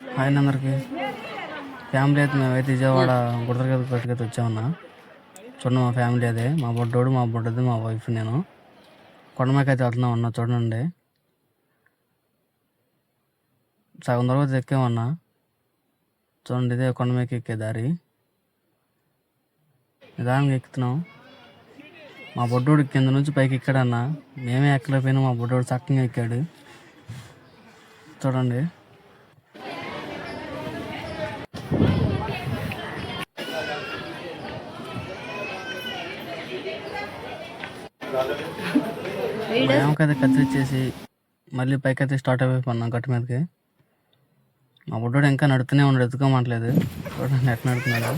ఆయన అందరికి. ఫ్యామిలీ అయితే మేమైతే విజయవాడ గుడదరగత పట్టుకైతే వచ్చామన్నా. చూడండి మా ఫ్యామిలీ అదే. మా బొడ్డోడు మా బొడ్డది మా వైఫ్ నేను. కొండమీదకి అయితే వెళ్తున్నాం అన్న చూడండి. సగం తర్వాత ఎక్కామన్నా. చూడండి ఇదే కొండమీదకి ఎక్కే దారి. నిదానంగా ఎక్కుతున్నాం. మా బొడ్డోడు కింద నుంచి పైకి ఎక్కాడన్నా. మేమే ఎక్కలేకపోయినా మా బొడ్డోడు చక్కగా ఎక్కాడు. చూడండి. మేమకైతే కత్తిరించేసి మళ్ళీ పైకి అయితే స్టార్ట్ అయిపోయిపోన్నాం గట్టు మీదకి. మా బుడ్డోడు ఇంకా నడుతూనే ఉన్నాడు ఎత్తుకోమట్లేదు. చూడండి ఎట్లా నడుతున్నాడు.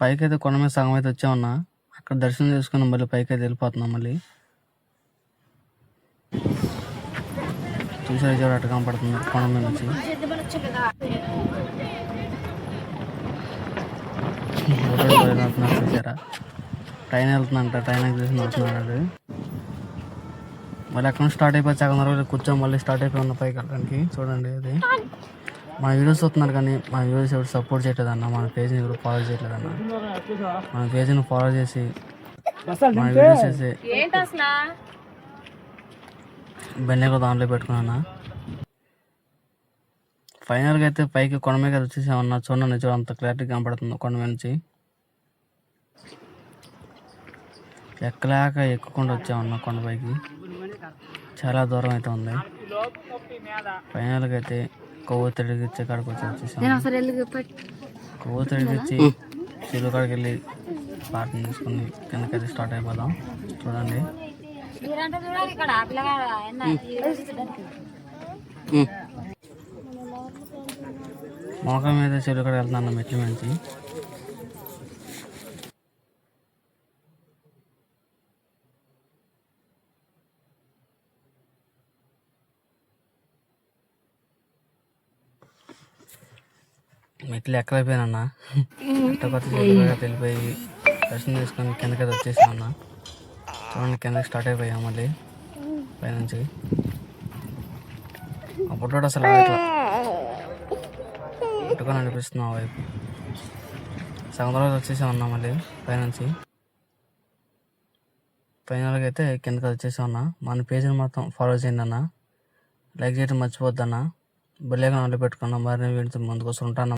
పైకి అయితే కొండ మీద సగం అయితే వచ్చామన్నా అక్కడ దర్శనం చేసుకుని మళ్ళీ పైకి అయితే వెళ్ళిపోతున్నాం మళ్ళీ. చూసారు చూడ అట్ట కనపడుతుంది కొండ మీద నుంచి. నడుతున్నాడు చూసారా? ట్రైన్ వెళ్తుందంట ట్రైన్ ఎక్కేసి నడుతున్నాడు మళ్ళీ అక్కడ నుంచి స్టార్ట్ అయిపోయి సగం రోజులు కూర్చొని మళ్ళీ స్టార్ట్ అయిపోయి ఉన్న పైకి వెళ్ళడానికి. చూడండి అది మన వీడియోస్ వస్తున్నారు కానీ మన వీడియోస్ ఎవరు సపోర్ట్ చేయట్లేదు అన్న మన పేజ్ని ఎవరు ఫాలో చేయట్లేదు అన్న మన పేజ్ని ఫాలో చేసి మన వీడియోస్ చేసి ఏంటి అసలు? బెన్నెగా దాంట్లో పెట్టుకున్నా ఫైనల్గా అయితే పైకి కొండ మీద వచ్చేసామన్నా చూడండి చూడ అంత క్లారిటీ కనపడుతుంది కొండ మీద నుంచి. ఎక్కలేక ఎక్కుకుండా వచ్చామన్నా కొండపైకి చాలా దూరం అయితే ఉంది. ఫైనల్గా అయితే కొవ్వు తిరిగిచ్చే కాడికి వచ్చి వచ్చేసాం. కొవ్వు తిరిగిచ్చి చెరువు కాడికి వెళ్ళి పార్కింగ్ తీసుకుని కిందకైతే స్టార్ట్ అయిపోదాం. చూడండి. మోకం మీద చెరువు కాడికి వెళ్తున్నాను మెట్ల నుంచి. మెట్లు ఎక్కడైపోయానన్నా కొత్త వెళ్ళిపోయి దర్శనం చేసుకొని కిందకి వచ్చేసామన్నా. చూడండి కిందకి స్టార్ట్ అయిపోయాం మళ్ళీ. పైనుంచి. అప్పుడు అసలు పట్టుకొని అనిపిస్తుంది ఆ వైపు. సగం రోజు వచ్చేసామన్నా మళ్ళీ పైనుంచి. పైన అయితే కిందకి వచ్చేసి ఉన్నా మన పేజీని మొత్తం ఫాలో చేయండి అన్న. లైక్ చేయడం మర్చిపోద్దన్న బెల్లేగా పెట్టుకున్నా. మరిన్ని వీడితో ముందుకు వస్తుంటాను